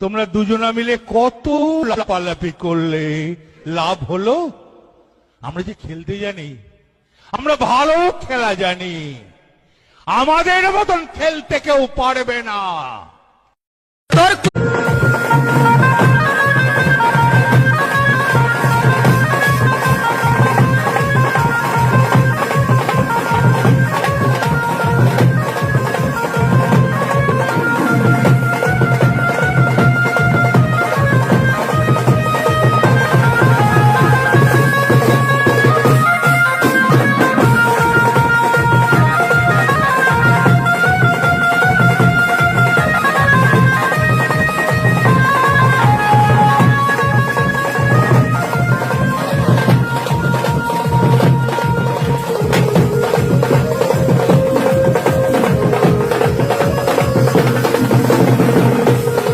তোমরা দুজনা মিলে কত লাপালাপি করলে? লাভ হলো? আমরা যে খেলতে জানি, আমরা ভালো খেলা জানি, আমাদের মতন খেলতে কেউ পারবে না।